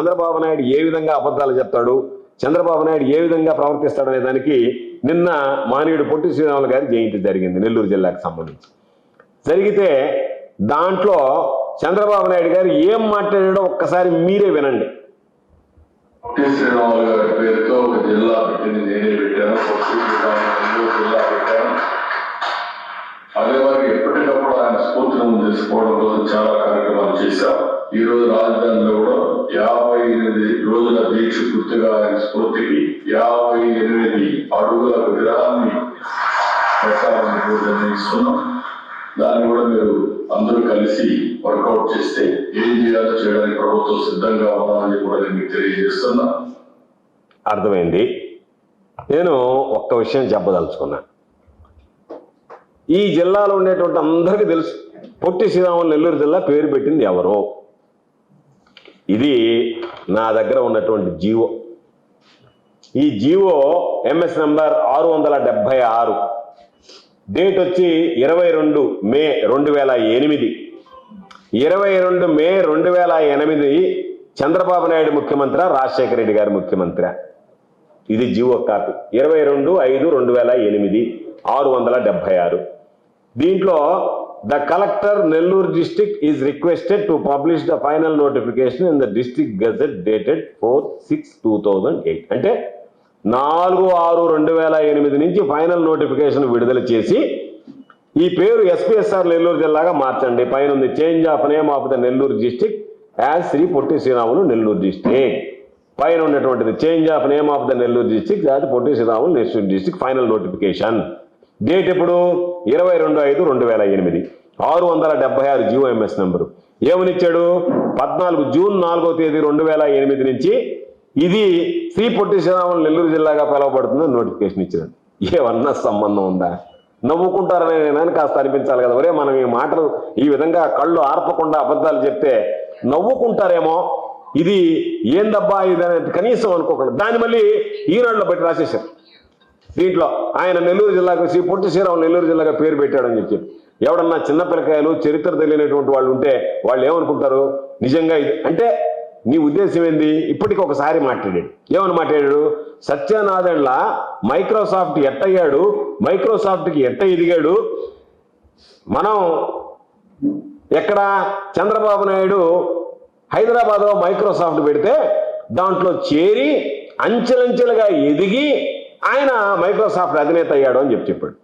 చంద్రబాబు నాయుడు ఏ విధంగా అబద్ధాలు చెప్తాడు? చంద్రబాబు నాయుడు ఏ విధంగా ప్రవర్తిస్తాడు అనే దానికి నిన్న మానవుడు పొట్టి శ్రీరాములు గారి జయంతి జరిగింది నెల్లూరు జిల్లాకు సంబంధించి. జరిగితే దాంట్లో చంద్రబాబు నాయుడు గారు ఏం మాట్లాడాడో ఒక్కసారి మీరే వినండి. పొట్టి శ్రీరాములు గారి పేరుతో ఒక జిల్లా పెట్టింది నేనే పెట్టాను పొట్టి శ్రీరాములు జిల్లా పెట్టాను. అదే మరి ఎప్పటికప్పుడు ఆయన స్ఫూర్తిని చేసుకోవడం కోసం చాలా కార్యక్రమాలు చేశాం. ఈ రోజు రాజధానిలో కూడా యాభై ఎనిమిది రోజుల దీక్ష గుర్తుగా స్ఫూర్తికి యాభై ఎనిమిది అడుగుల విగ్రహాన్ని పెట్టాలని నిర్ణయిస్తున్నాం దాన్ని కూడా మీరు అందరూ కలిసి వర్కౌట్ చేస్తే ఏం చేయాలో చేయడానికి ప్రభుత్వం సిద్ధంగా ఉన్నామని కూడా నేను తెలియజేస్తున్నా. అర్థమైంది. నేను ఒక్క విషయం చెప్పదలుచుకున్నా. ఈ జిల్లాలో ఉండేటువంటి అందరికీ తెలుసు. పొట్టి శ్రీరాములు నెల్లూరు జిల్లా పేరు పెట్టింది ఎవరో. ఇది నా దగ్గర ఉన్నటువంటి జీవో. ఈ జీవో ఎంఎస్ నంబర్ ఆరు వందల డెబ్బై ఆరు. డేట్ వచ్చి ఇరవై రెండు మే రెండు వేల ఎనిమిది. ఇరవై రెండు మే రెండు వేల ఎనిమిది చంద్రబాబు నాయుడు ముఖ్యమంత్రి రాజశేఖర రెడ్డి గారు ముఖ్యమంత్రి. ఇది జీవో కాపీ. ఇరవై రెండు ఐదు రెండు వేల ఎనిమిది ఆరు వందల డెబ్బై ఆరు. దీంట్లో the collector Nellore district is requested to publish the final notification in the district gazette dated four six two thousand eight అంటే నాలుగు ఆరు రెండు వేల ఎనిమిది నుంచి ఫైనల్ నోటిఫికేషన్ విడుదల చేసి ఈ పేరు ఎస్పీఎస్ఆర్ నెల్లూరు జిల్లాగా మార్చండి. పైన ఉంది change of name of the Nellore district as Shri Potti Sriramulu Nellore district పైన ఉన్నటువంటిది change of name of the Nellore district as Potti Sriramulu Nellore district final notification date ఎప్పుడు? ఇరవై రెండు ఐదు రెండు వేల ఎనిమిది. ఆరు వందల డెబ్బై ఆరు జిఓఎంఎస్ నెంబరు. ఏమనిచ్చాడు? పద్నాలుగు జూన్ నాలుగో తేదీ రెండు వేల ఎనిమిది నుంచి ఇది శ్రీ పొట్టి శ్రీరాములు నెల్లూరు జిల్లాగా పిలువబడుతుందని నోటిఫికేషన్ ఇచ్చినాడు ఏమన్నా సంబంధం ఉందా? నవ్వుకుంటారనే నేను కాస్త అనిపించాలి కదా. ఒరే మనం ఈ మాటలు ఈ విధంగా కళ్ళు ఆర్పకుండా అబద్ధాలు చెప్తే నవ్వుకుంటారేమో. ఇది ఏందబ్బా ఇది అనేది కనీసం అనుకోకుండా దాన్ని మళ్ళీ ఈనాడులో బట్టి రాసేశారు. దీంట్లో ఆయన నెల్లూరు జిల్లాకు శ్రీ పొట్టి శ్రీరాములు నెల్లూరు జిల్లాగా పేరు పెట్టాడని చెప్పి. ఎవడన్నా చిన్న పిల్లకాయలు చరిత్ర తెలియనటువంటి వాళ్ళు ఉంటే వాళ్ళు ఏమనుకుంటారు? నిజంగా ఇది అంటే నీ ఉద్దేశం ఏంది? ఇప్పటికి ఒకసారి మాట్లాడాడు ఏమని మాట్లాడాడు? సత్యనారాయణలా మైక్రోసాఫ్ట్ ఎట్టయ్యాడు మైక్రోసాఫ్ట్కి ఎట్ట ఎదిగాడు. మనం ఎక్కడ? చంద్రబాబు నాయుడు హైదరాబాద్లో మైక్రోసాఫ్ట్ పెడితే దాంట్లో చేరి అంచెలంచెలుగా ఎదిగి ఆయన మైక్రోసాఫ్ట్ అధినేత అయ్యాడు అని చెప్పి చెప్పాడు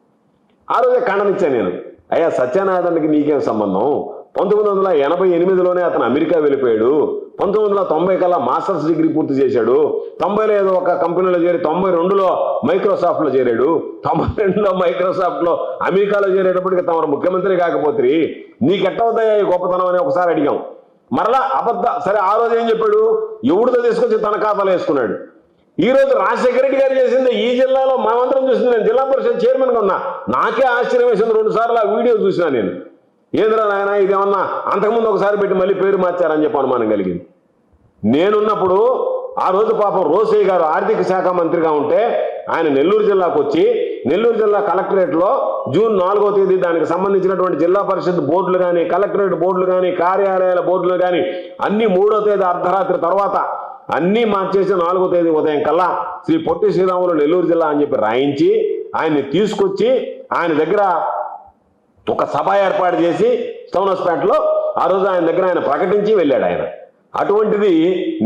ఆ రోజే ఖండనిచ్చాను నేను. అయ్యా సత్యనారాయణకి నీకేం సంబంధం? పంతొమ్మిది వందల ఎనభై ఎనిమిదిలోనే అతను అమెరికా వెళ్ళిపోయాడు. పంతొమ్మిది వందల తొంభై కల్లా మాస్టర్స్ డిగ్రీ పూర్తి చేశాడు. తొంభైలో ఏదో ఒక కంపెనీలో చేరి తొంభై రెండులో మైక్రోసాఫ్ట్లో చేరాడు. తొంభై రెండులో మైక్రోసాఫ్ట్లో అమెరికాలో చేరేటప్పటికి తమరు ముఖ్యమంత్రి కాకపోతే నీకెట్టవుతాయా ఈ గొప్పతనం అని ఒకసారి అడిగాం. మరలా అబద్ధ సరే ఆ రోజు ఏం చెప్పాడు? ఎవడితో తీసుకొచ్చి తన ఖాతాలో వేసుకున్నాడు? ఈ రోజు రాజశేఖర రెడ్డి గారు చేసింది ఈ జిల్లాలో మామంతరం చూసింది నేను జిల్లా పరిషత్ చైర్మన్గా ఉన్నా. నాకే ఆశ్చర్యం వేసింది. రెండు సార్లు ఆ వీడియో చూసినా నేను. ఏంద్రా నాయన ఇదేమన్నా? అంతకుముందు ఒకసారి పెట్టి మళ్ళీ పేరు మార్చారని చెప్పి అనుమానం కలిగింది. నేనున్నప్పుడు ఆ రోజు పాపం రోసయ్య గారు ఆర్థిక శాఖ మంత్రిగా ఉంటే ఆయన నెల్లూరు జిల్లాకు వచ్చి నెల్లూరు జిల్లా కలెక్టరేట్లో జూన్ నాలుగో తేదీ దానికి సంబంధించినటువంటి జిల్లా పరిషత్ బోర్డులు కానీ కలెక్టరేట్ బోర్డులు కానీ కార్యాలయాల బోర్డులు కానీ అన్ని మూడో తేదీ అర్ధరాత్రి తర్వాత అన్నీ మార్చేసి నాలుగో తేదీ ఉదయం కల్లా శ్రీ పొట్టి శ్రీరాములు నెల్లూరు జిల్లా అని చెప్పి రాయించి ఆయన్ని తీసుకొచ్చి ఆయన దగ్గర ఒక సభ ఏర్పాటు చేసి స్టౌనస్పేటలో ఆ రోజు ఆయన దగ్గర ఆయన ప్రకటించి వెళ్ళాడు ఆయన. అటువంటిది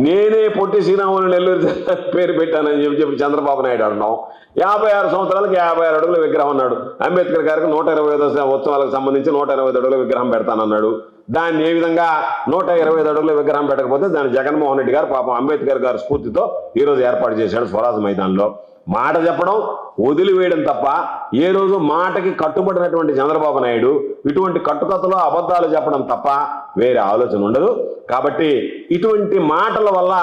నేనే పొట్టి శ్రీరాములు నెల్లూరు పేరు పెట్టానని చెప్పి చెప్పి చంద్రబాబు నాయుడు అన్నాం. యాభై ఆరు సంవత్సరాలకు యాభై ఆరు అడుగుల విగ్రహం అన్నాడు. అంబేద్కర్ గారికి నూట ఇరవై ఐదు ఉత్సవాలకు సంబంధించి నూట ఇరవై ఐదు అడుగుల విగ్రహం పెడతానన్నాడు. దాన్ని ఏ విధంగా నూట ఇరవై ఐదు అడుగుల విగ్రహం పెట్టకపోతే దాన్ని జగన్మోహన్ రెడ్డి గారు పాపం అంబేద్కర్ గారి స్ఫూర్తితో ఈరోజు ఏర్పాటు చేశాడు స్వరాజ్ మైదాన్లో. మాట చెప్పడం వదిలివేయడం తప్ప ఏ రోజు మాటకి కట్టుబడినటువంటి చంద్రబాబు నాయుడు ఇటువంటి కట్టుకథలో అబద్ధాలు చెప్పడం తప్ప వేరే ఆలోచన ఉండదు. కాబట్టి ఇటువంటి మాటల వల్ల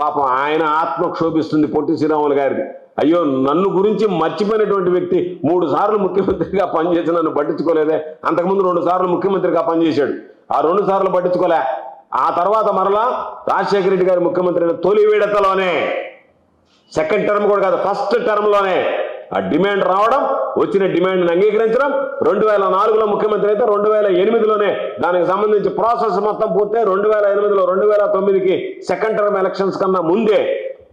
పాపం ఆయన ఆత్మ క్షోభిస్తుంది పొట్టి శ్రీరాములు గారిది. అయ్యో నన్ను గురించి మర్చిపోయినటువంటి వ్యక్తి మూడు సార్లు ముఖ్యమంత్రిగా పనిచేసి నన్ను పట్టించుకోలేదే. అంతకుముందు రెండు సార్లు ముఖ్యమంత్రిగా పనిచేశాడు. ఆ రెండు సార్లు పట్టించుకోలే. ఆ తర్వాత మరలా రాజశేఖర రెడ్డి గారి ముఖ్యమంత్రి అయిన తొలి విడతలోనే సెకండ్ టర్మ్ కూడా కాదు ఫస్ట్ టర్మ్లోనే ఆ డిమాండ్ రావడం వచ్చిన డిమాండ్ని అంగీకరించడం రెండు వేల నాలుగులో ముఖ్యమంత్రి అయితే రెండు వేల ఎనిమిదిలోనే దానికి సంబంధించి ప్రాసెస్ మొత్తం పూర్తయి రెండు వేల ఎనిమిదిలో రెండు వేల తొమ్మిదికి సెకండ్ టర్మ్ ఎలక్షన్స్ కన్నా ముందే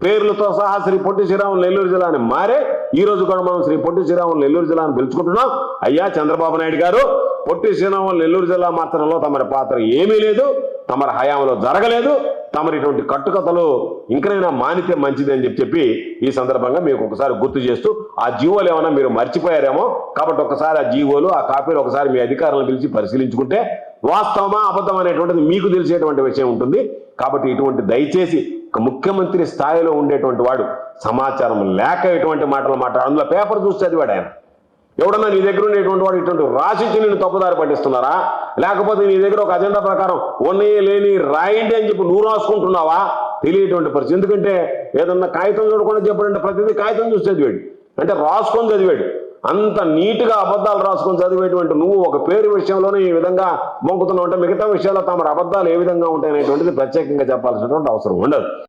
పేర్లతో సహా శ్రీ పొట్టి శ్రీరాములు నెల్లూరు జిల్లా అని మారే ఈ రోజు కూడా మనం శ్రీ పొట్టి శ్రీరాములు నెల్లూరు జిల్లా అని పిలుచుకుంటున్నాం. అయ్యా చంద్రబాబు నాయుడు గారు పొట్టి శ్రీరాములు నెల్లూరు జిల్లా మార్చడంలో తమరి పాత్ర ఏమీ లేదు. తమర హయాంలో జరగలేదు తమరు ఇటువంటి కట్టుకథలు ఇంకనైనా మానితే మంచిది అని చెప్పి చెప్పి ఈ సందర్భంగా మీకు ఒకసారి గుర్తు చేస్తూ ఆ జీవోలు ఏమైనా మీరు మర్చిపోయారేమో కాబట్టి ఒకసారి ఆ జీవోలు ఆ కాపీలు ఒకసారి మీ అధికారులను పిలిచి పరిశీలించుకుంటే వాస్తవమా అబద్ధం అనేటువంటిది మీకు తెలిసేటువంటి విషయం ఉంటుంది. కాబట్టి ఇటువంటి దయచేసి ముఖ్యమంత్రి స్థాయిలో ఉండేటువంటి వాడు సమాచారం లేక ఇటువంటి మాటలు మాట్లాడు. అందులో పేపర్ చూస్తే చదివాడు ఆయన. ఎవడన్నా నీ దగ్గర ఉండేటువంటి వాడు ఇటువంటి రాసిచ్చి నేను తప్పుదారి పట్టిస్తున్నారా? లేకపోతే నీ దగ్గర ఒక అజెండా ప్రకారం ఉన్నాయి లేని రాయండి అని చెప్పి నువ్వు రాసుకుంటున్నావా? తెలియటువంటి పరిస్థితి. ఎందుకంటే ఏదన్నా కాగితం చూడకుండా చెప్పడంటే ప్రతిదీ కాగితం చూసి చదివాడు. అంటే రాసుకొని చదివాడు. అంత నీట్గా అబద్ధాలు రాసుకొని చదివేటువంటి నువ్వు ఒక పేరు విషయంలోనే ఈ విధంగా మొంకుతున్నావు అంటే మిగతా విషయాల్లో తమ అబద్ధాలు ఏ విధంగా ఉంటాయనేటువంటిది ప్రత్యేకంగా చెప్పాల్సినటువంటి అవసరం ఉండదు.